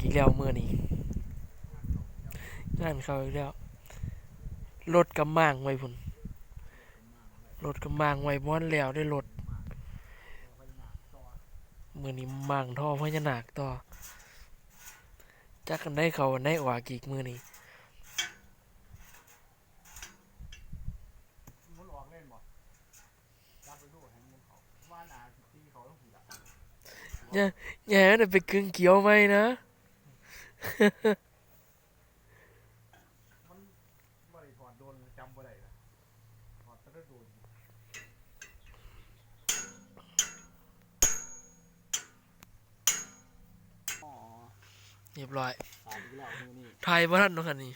อีกแล้วเมื้อนี้งานเขาอีกแล้วรถกำมางไว้พุ่นรถกำมางไว้บ่ทันแล้วได้รถเมื้อนี้มางท่อพญานาคต่อจักกันได้เขาได้ออกอีกมือนี้ออกเล่นบ่จับไปดูให้มุนเขาว่าหนาสิตีเขาต้องผีละอย่าให้มันไปกึ่งเกี่ยวไหมนะ มันบ่ได้ถอดโดนจำบ่ได้ละถอดแตะโดนอ๋อเรียบร้อยสาดอีกแล้วมือนี่ไทยบ่ทันเนาะคันนี้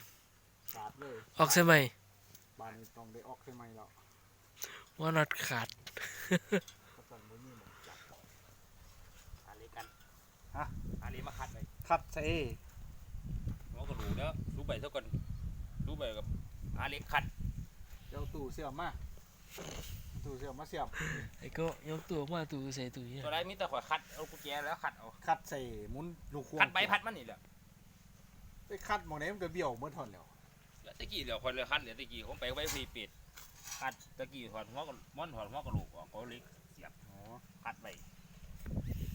สาดเลยออกใช่ไหมบานนี้ต้องได้ออกใช่ไหมแล้วว่าน็อตขาดก็สั่นบ่มีหมองจับอาลีกัน ฮะอาลีมาคัดเลย คัดใส่ เราก็รู้แล้วรู้ไปเท่ากันรู้ไปกับอาลีคัดเดี๋ยวตู้เสียบมาตู้เสียบมาเสียบไอ้ก็ยกตัวมาตัวใส่ตัวนี้ตัวไรมีแต่ข่อยคัดเอากุญแจแล้วคัดเอาคัดใส่หมุนลูกควงคัดใบพัดมันนี่แหละไปคัดหมองไหนมันก็เบี้ยวเมื่อทอนแล้วแล้วตะกี้เดี๋ยวคนเลยคัดเหลือตะกี้ผมไปไว้ฟรีปิดคัดตะกี้ถอดหัวกับม้อนถอดหัวกระโหลกออกเขาเล็กเสียบอ๋อคัดไป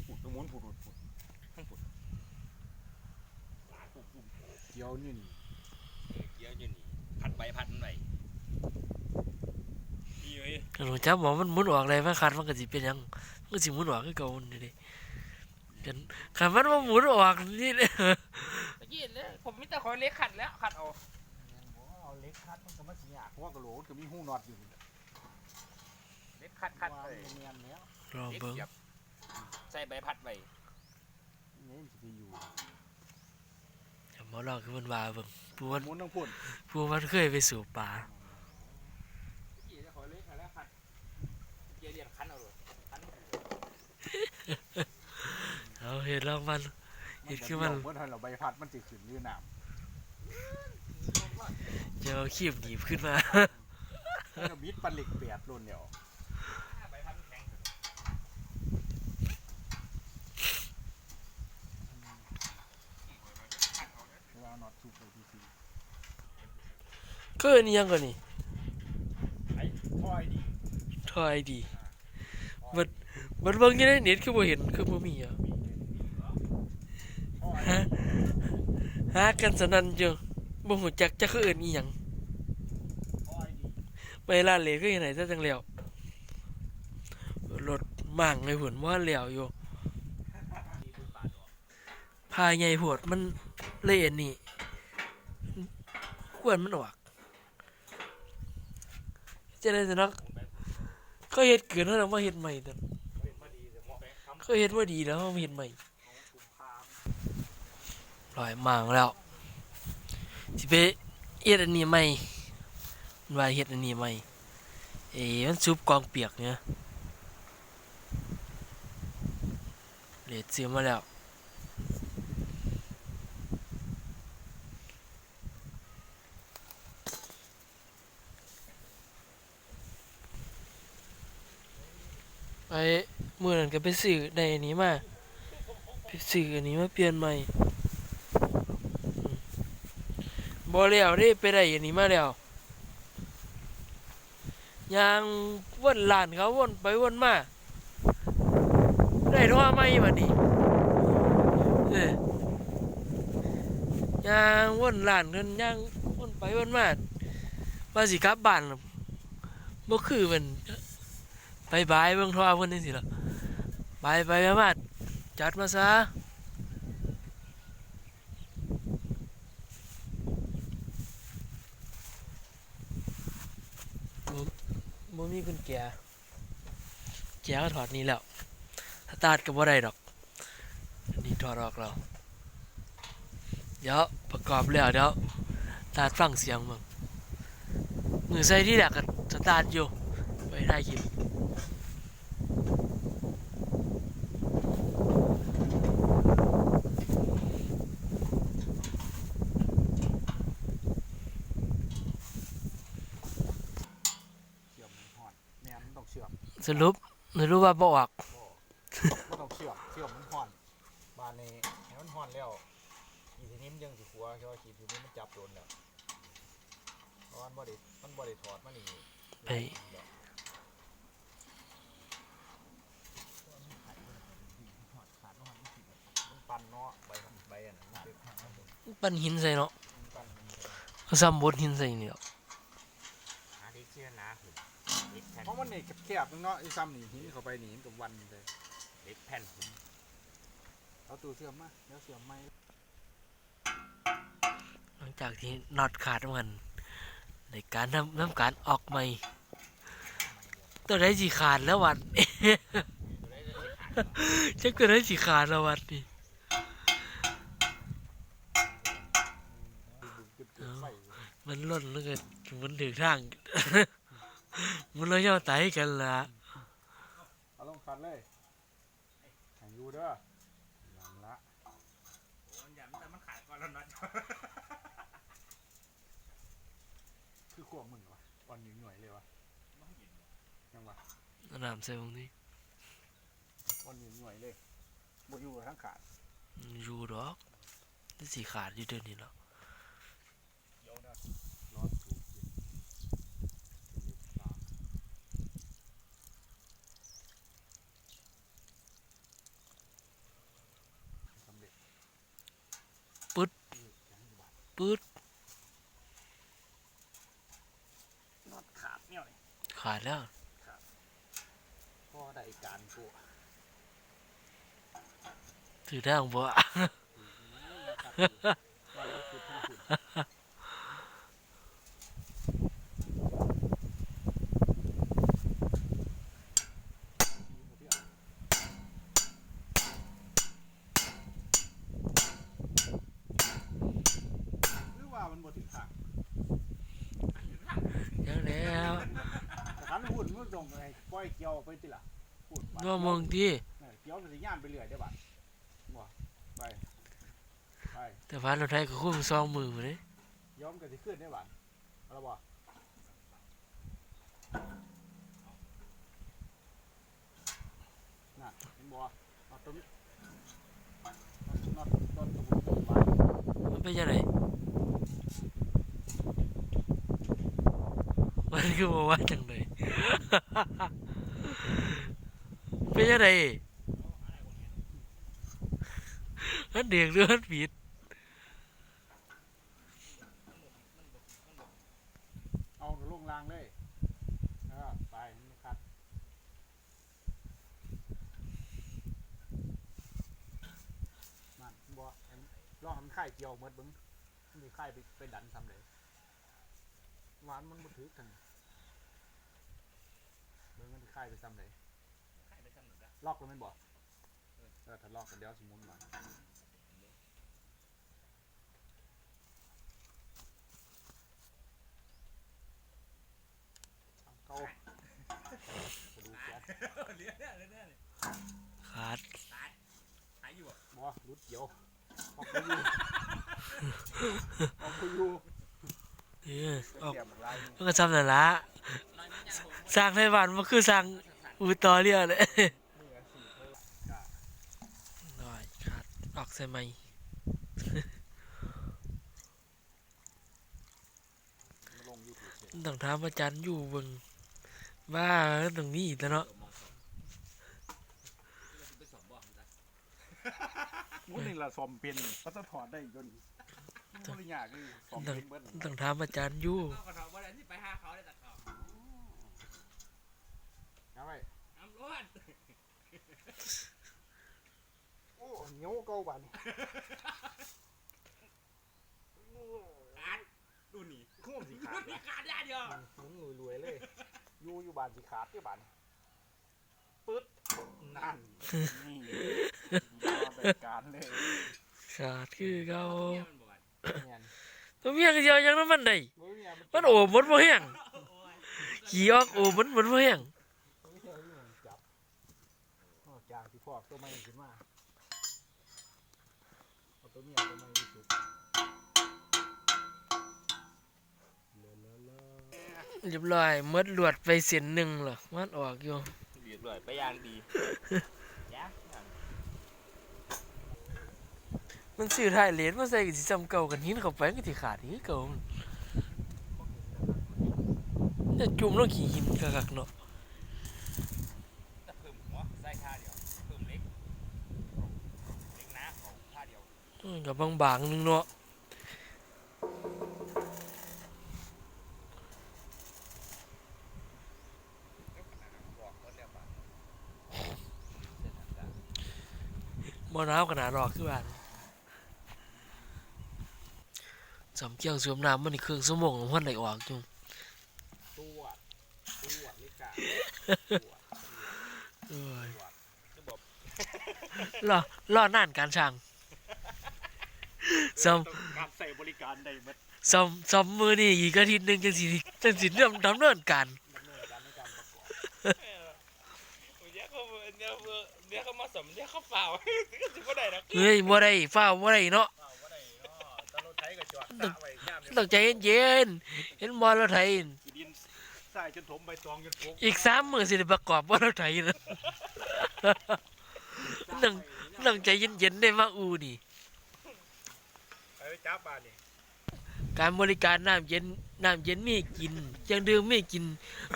ปุดตรงมุนปุดปุดปุดทั้งปุดปุดปุด เกี่ยวนี่นี่เกี่ยวอยู่นี่คัดใบพัดมันไปนี่เว้ยหนูจับบอกมันหมุนออกเลยมันขาดมันก็สิเป็นหยังมันก็สิหมุนออกคือเก่านี่เด้กันคันมันบ่หมุนออกนี่เด้ตะกี้เลยผมมีแต่ข่อยเล็กคัดแล้วคัดเอาแม่นบ่เอาเหล็กคัดมันก็มาสิยากเพราะว่ากระโหลกมันก็มีหูน็อตอยู่นี่เล็กคัดคัดว่าเลยเนียนๆแล้วลองเล็กเบิ่งเสียบใส่ใบพัดไป นี่มันสิไปอยู่ อย่ามาลองคือมันว่าเบิ่งผู้มันหมุนทั้งพุ่นผู้มันเคยไปสู่ป่ากี่จะขอเล็กแล้วคัดเกียร์เรียนคันเอาเลยคันเอาเฮ็ดลองมันเห็นคือมันเมื่อทอนเราใบพัดมันจะขึ้นยืนน้จะเอาคีบหนีบขึ้นมาำมันก็บิดปันเหล็กแปดรุ่นเดียว ใบพัดแข็ง เวลาน็อตซูเปอร์พีซี ก็อันนี้ยังก่อนนี่ไอ้พอยดีทอยดีมันมันเบิ่งอยู่ในเน็ตคือบ่เห็นคือบ่มีอะฮะหากันสนั่นอยู่บ่ฮู้จักจักคือเอิ้นอีหยังพอยดีไปลาดเหลก็ยังไงซะจังแล้วรถมั่งไอ้ผุนว่าแล้วอยู่ดีดูปาดออกพายใหญ่โพดมันเล่นนี่ ควรมันออกจะได้สินักผมไปเขาเฮ็ดเกินแล้วมาเฮ็ดใหม่ต่เป็นมาดีแต่หมอแบงค์คำเขาเฮ็ดบ่ดีแล้วมาเฮ็ดใหม่ลอยมั่งแล้วสิไปเฮ็ดอันนี้ใหม่มันว่าเฮ็ดอันนี้ใหม่เอ้มันซุบกองเปียกเนี่ยเลดซื้อมาแล้ว ไปมื่อนั้นก็ไปซื้อได้อันนี้มาไปซื้ออันนี้มาเปลี่ยนใหม่อืมบ่แล้วเด้ไปได้อันนี้มาแล้วยางวนลานเขาวนไปวนมาได้ท่อใหม่บัดนี้เอ้ยยางวนหลานกันยางวนไปวนมาว่าสิกลับบ้านบ่คือมัน บายบายเบิ่งโทรเพิ่นจังซี่ล่ะบายไปแม่มาดจัดมาซะบ่มีกุญแจแจก็ถอดนี่แล้วสตาร์ทก็บ่ได้ดอกนนี้ถอดออกแล้วเดี๋ยวประกอบแล้วเดี๋ยวตาร์ทฟังเสียงมึงมือใส่ที่แรกก็สตาร์ทอยู่ไปถ่ายคลิป เชื่อมมันห่อนแม่นมันต้องเชื่อม สรุปสรุปว่าบ่ออกก็ต้องเชื่อมเชื่อมมันห่อนบานนี้ให้มันห่อนแล้วยังสิขัวแค่ว่าขีดอยู่นี่มันจับโดนแล้วเพราะว่ามันบ่ได้มันบ่ได้ถอดมันนี่ไปมันปั่นเนาะใบมันใบอันนั้นมันเป็นข้างนั้นเป็นปั้นหินใส่เนาะมันปั่นมันเป็นเอาซ้ำบดหินใส่นี่เนาะ หาที่เชื่อนะคือเล็กแผ่น เพ ราะมันนี่แคบๆนึงเนาะไอ้ซ้ำนี่หินเข้าไปนี่มันกับวันเลยเล็กแผ่นผมเอาตู้เสื่อมมาแล้วเสื่อมไหมหลังจากที่น็อตขาดมันในการนำนำการออกใหม่ ตัวได้สิขาดแล้ววัดจักตัวได้สิขาดแล้ววัดนี่ดึกๆเกิดไฟมันล่นแล้วก็มันถึงทาง มันเลยย่อไตกันละเอาลงคันเลยแข่งอยู่เด้อนั่นละโอ้ยอย่าแต่มันขายก่อนแล้วน็อตคือขวบมึงวะวันหนึ่งหน่วยเลยวะยังวะน้ำใส่ตรงนี้วันหนึ่งหน่วยเลยบ่อยู่ทั้งขาด อยู่ดอกได้สิขาดอยู่เดือนนี้แล้วเดี๋ยวนะ ร้อนถูกเย็นเป็นลิฟต์ตามสำเร็จ ปึ๊ด ปื๊ดน็อตขาดเนี่ยเลยขาดแล้วพ่อได้การกูถือได้ของบ่ ว่าแล้วคือทั้งคุณหรือว่ามันบ่ถึงขาด ยังแล้ว แต่คันหุ่นมันตรงไงปล่ อยเกี่ยวไปติล่ะหุ่นว่ามึงที่เออเกี่ยวมันสิย่านไปเรื่อยได้อบัดบ่ไปไปแต่ฟ้ารถไทยก็คุ้มซองมือมาเลยย้อมก็สิขึ้นได้อบัดเอาละบ่น่ะเห็นบ่เอาตรงนี้น็อตน็อตตรงตรงไว้มันเป็นยังไงมันคือบอกว่าจังเลย เป็นยังไงมันเด็กหรือมันผิดเอาลงรางเลยไปมันคัดนั่นบ่เห็ลองให้มันค่เกี่ยวหมดเบิ่งมันสิค่ไปไปดันซ้ำเลยหวานมันบ่ถึกกัน เบิ่งมันสิค่ายไปซ้ำเลยขายไปซ้ำหนึ่งละล็อกแล้วแมันบ่เออถ้าล็อกกันเดี๋ยวสิหมุนมาเอาเก่าไปดูแก๊สเหลือเนี่ยเหลือเนี่ยขาดขายอยู่อะบ่รุดเกี่ยวออกไปอยู่ออกไปอยู่ เออออกเสียบลายมันก็ซ้ำนั่นละ สร้างไต้หวันมันคือสร้างอูตอเรียเลยมือสีเพิ่มกะน้อยขาดออกใส่ไหมมาลงยูทูบเฉยต้องถามอาจารย์อยู่เบิ่งว่าตรงนี้อีกแล้วเนาะมองสองไปสอบบอกนะมุนนี่ละซอมเป็นก็จะถอดได้จนมันบ่ได้ยากเลยซอมเป็นเบิ้ลต้องถามอาจารย์อยู่เอากระถางว่าอะไรที่ไปหาเขาได้ตัดเขา เอาไว้น้ำร้อนโอ้เหนียวเก่าบานขาดดูนี่ข้อมสีขาดูดนี่ขาดได้เดียวหมุนรวยๆเลย อยู่อยู่บานสีขาดที่บานปึ๊ดนั่นนี่มาเป็นการเลยขาดคือเขาเนี่ยมันบอกว่าเนี่ยตัวเมียก็สิเดียวยังนั้นมันได้โอ้ยเนี่ยมันโอบมันบ่แห้งโอ้ยขี่ออกโอบมันมันบ่แห้ง ไม่ใช่ที่มันจับน อกจากที่พอกตัวใหม่ขึ้นมาเอาตัวเมียตัวใหม่ที่สุดเลอะเลอะเลอะเรียบร้อยหมดลวดไปเส้นหนึงเหรอมันออกอยู่เรียบร้อยไปย่างดียักษ์มันซื้อถ่ายเลนมาใส่ก็สิจำเก่ากันหินเข้าไปก็สิขาดอีกเก่าจะจุ่มลงขี้หินคักๆเนาะ แต่เพิ่มหัวใส่ท่าเดียวเพิ่มเล็กเล็กนะของท่าเดียว อืม กับบางๆนึงเนาะบอกเขาเรียกว่าบ่หนาวขนาดรอคือบ้านจำเกี่ยวสวมน้ำมันนี่ครึ่งชั่วโมงมันได้ออกจุ่มตัวตัวลิกาเอ้ยจะบอกรอรอนานการช่าง ซ้การใส่บริการได้หมดำซ้ำซ้ำมือนี่อีกอาทิตย์หนึงจังสิจังสิเริ่มดำเนินการ ดำเนินการในการประกอบเดี๋ยวเขาเดี๋ยวเดี๋ยวเขามาสมเดี๋ยวเขาเปล่าก็จะไม่ได้นะเฮ้ยบ่ได้ฟ้าวบ่ได้เนาะเอาว่าได้เนาะตะรถไถก็จอดตะไว้ย่ามต้องใจเย็นๆเห็นบ่รถไถขี้ดินใส่จนถมใบตองจนฟุกอีกสามมื้อสิได้ประกอบบ่รถไถนะต้องต้องใจเย็นๆได้มาอูนี่ ไปจับบ้านนี่การบริการน้ำเย็นน้ำเย็นมีกินจังดื่มมีกิน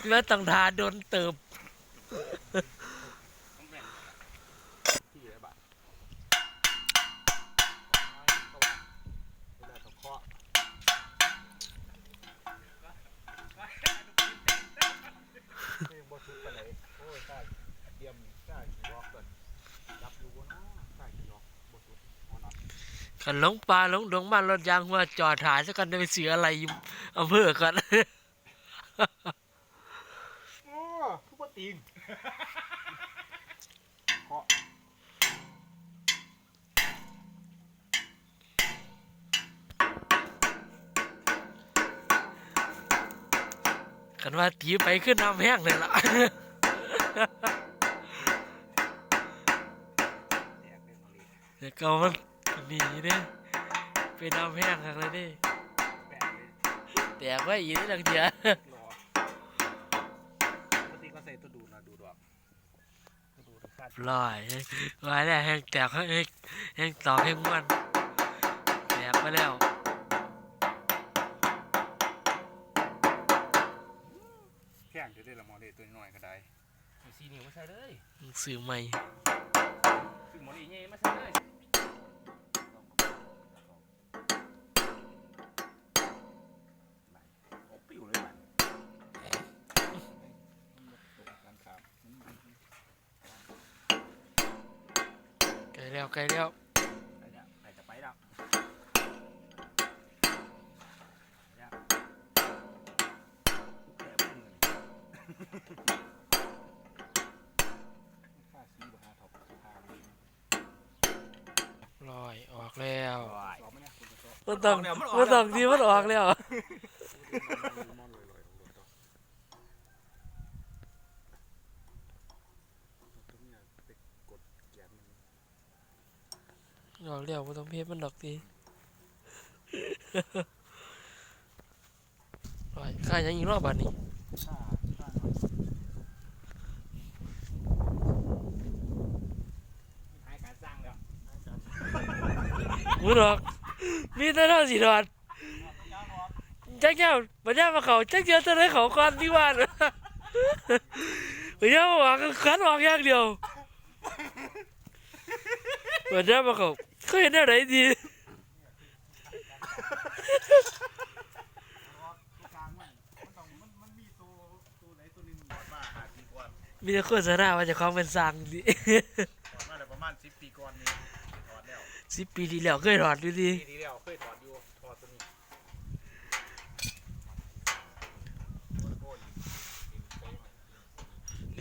แล้วต้องทาโดนเติบ ที่ไหนบ้านเวลาตะเคาะเอ้ยบ่สุดไปไหนโอ้ยใช่เตรียมใช่กี่รอบก่อนจับอยู่บนน้าใช่กี่รอบบ่สุดเอาหนัก ขันหลงปลาหลงดงบ้านรถยางว่าจอดถ่ายสักกันจะไปเสืออะไรอยู่อำเภอกัน โอ้ทุกปตีนเคาะกันว่าตีไปขึ้นน้ำแห้งเลยล่ะแตกเลยมาเลยเดี๋ยวก็มัน หนีเด้ไปน้ำแห้งครั้งเลยเด้แปะเลยแตกไว้อีกนิดหลังเดียวรอปกติก็ใส่ตัวดูดนะดูดออกตัวดูดคาดลอยไว้แล้วแห้งแตกแห้งแห้งต่อแห้งมันแตกไปแล้วแข้งจะได้ละหมอเลยตัวน้อยก็ได้สีนิ้วมาใส่เลยสื่อใหม่สีหมอนี่เงี้ยมาใส่เลยโอ้ปิวเลยมัน การขาด ไกล แล้วไกลแล้วไปแล้วไปจะไปแล้วแล้วแก่บุ้งเลยค่าซีบหาท็อปค่าลอยออกแล้วสอบไหมเนี่ยคุณจะสอบมันต้องมันต้องที่มันออกแล้ว มอนลอยๆของรถต่อตรงนี้ไปกดแกนมัน ออกแล้วมันต้องเพชรมันดอกทีลอยข้ายังอีกรอบบานนี้ค่าค่าหรสร้างแล้วมือดอกมีแต่เท่าสีดอดจักเจ้าบัญญัติมาเขาจักเจ้าจะได้เขาก่อนที่บ้านบัญญัติมาว่าขันออกอย่างเดียวบัญญัติมาเขา เขาเห็นอะไรดีตัวกลางมันมันต้องมันมันมีตัวตัวไหนตัวหนึงบอดมาหาปีก่อนมีแต่โฆษณาว่าจะของเป็นสั่งดิบอดมาแต่ประมาณสิบปีก่อนนี่ถอดแล้วสิบปีที่แล้วเคยถอดดูดิปีที่แล้วเคยถอดอยู่ถอดตัวนี้โอ้ยลิมไปมา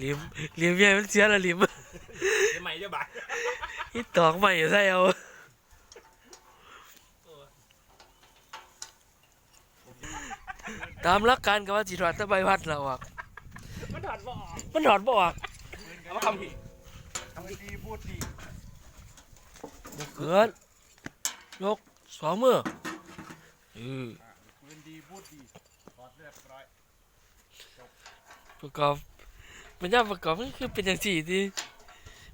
ลิมลิมใหญ่มันเสียละลิมทำไมจะบาดอีตอกใหม่ใส่เอา ตามหลักการก็ว่าสิถอดแตะใบพัดแล้วออกมันถอดบ่ออกมันถอดบ่ออกเอามาทำผิดทำดีพูดดีบ่เกินยกสองมือเอออะปืนดีพูดดีถอดเรียบร้อยประกอบมันยากประกอบมันคือเป็นอย่างสี่ที่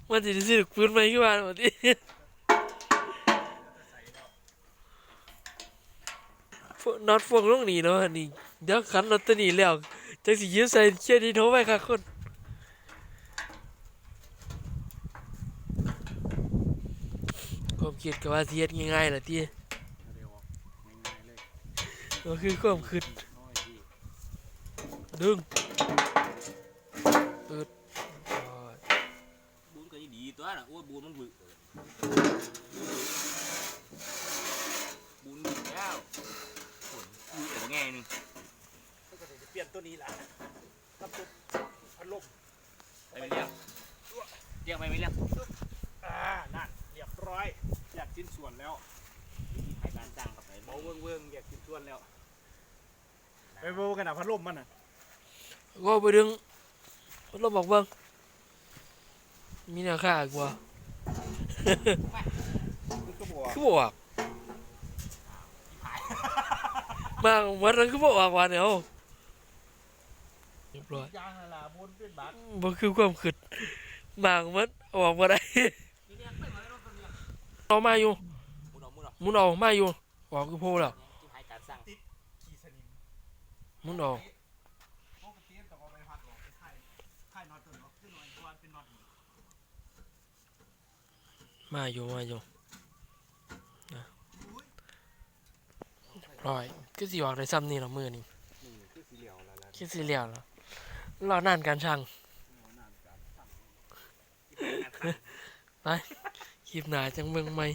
มันจะซื้อปืนใหม่ขึ้นมาหมดที่ น็อตฟวงลงนี่เนาะนี่เดี๋ยวขันรถตัวนี้แล้วจังสิยืมใส่เครดิตโทรไปค่ะคนความคิดก็ว่าสิเฮ็ดง่ายๆล่ะติเร็วออกง่ายๆเลยก็คือความคิดดึงเปิดบูนก็ดีตัวน่ะโอ้บูนมันบึกบูนบึกแล้วฝนบึกแต่ว่าไงนึง ก็จะ เปลี่ยนตัวนี้แหละครับตุ๊บพัดลมไปไม่เรียกเรียกไปไม่เรียกอ่านั่นเรียบร้อยอยากชิ้นส่วนแล้วให้การจ้างเข้าไปเบาเวิ้งเวิ้งอยากชิ้นส่วนแล้วไปเบากันนะพัดลมมันน่ะก็ไปดึงเราบอกเบิ่งมีแนวค่าอีกว่ามันก็บอกคือบอกมาของมันนั้นคือบอกว่าเนี่ยเอาเรียบ ร้อยยางนั่นล่ะบนเป็นบาทบ่คือความคิดมาของมันเอาออกมาได้นี่เรียกไปมาแล้วตัวเนี้ยเอามาอยู่มุนเอามุนเอาหมุนเอามาอยู่ออกคือโพแล้วที่ให้การสร้างขี่สนิมหมุนเอาปกติต้องเอาไปพัดออกไปไข่ไข่น็อตตัวเนาะขึ้นหน่อยเพราะว่าเป็นน็อตนี่มาอยู่มาอยู่นะร้อยก็สิออกได้ซ้ำนี่ละมือนี่นี่คือสีเหลียวแล้ว รอนานการช่างไปคลิปหนาจังเมืองใหม่